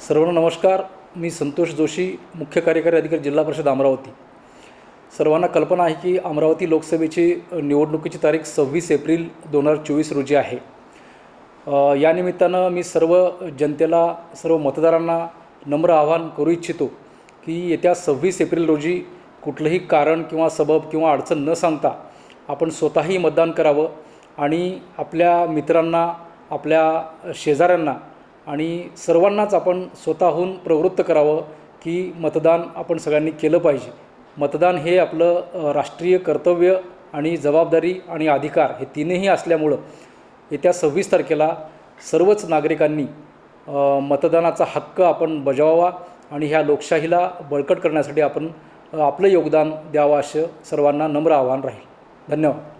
सर्वांना नमस्कार. मी संतोष जोशी मुख्य कार्यकारी अधिकारी जिल्हा परिषद अमरावती. सर्वांना कल्पना आहे की अमरावती लोकसभेची निवडणुकीची तारीख सव्वीस एप्रिल दोन हजार चोवीस रोजी आहे. या निमित्तानं मी सर्व जनतेला सर्व मतदारांना नम्र आवाहन करू इच्छितो की येत्या सव्वीस एप्रिल रोजी कुठलंही कारण किंवा सबब किंवा अडचण न सांगता आपण स्वतःही मतदान करावं आणि आपल्या मित्रांना आपल्या शेजाऱ्यांना आणि सर्वांनाच आपण स्वतःहून प्रवृत्त करावं की मतदान आपण सगळ्यांनी केलं पाहिजे. मतदान हे आपलं राष्ट्रीय कर्तव्य आणि जबाबदारी आणि अधिकार हे तीनही असल्यामुळं येत्या सव्वीस तारखेला सर्वच नागरिकांनी मतदानाचा हक्क आपण बजावावा आणि ह्या लोकशाहीला बळकट करण्यासाठी आपण आपलं योगदान द्यावं असं सर्वांना नम्र आवाहन राहील. धन्यवाद.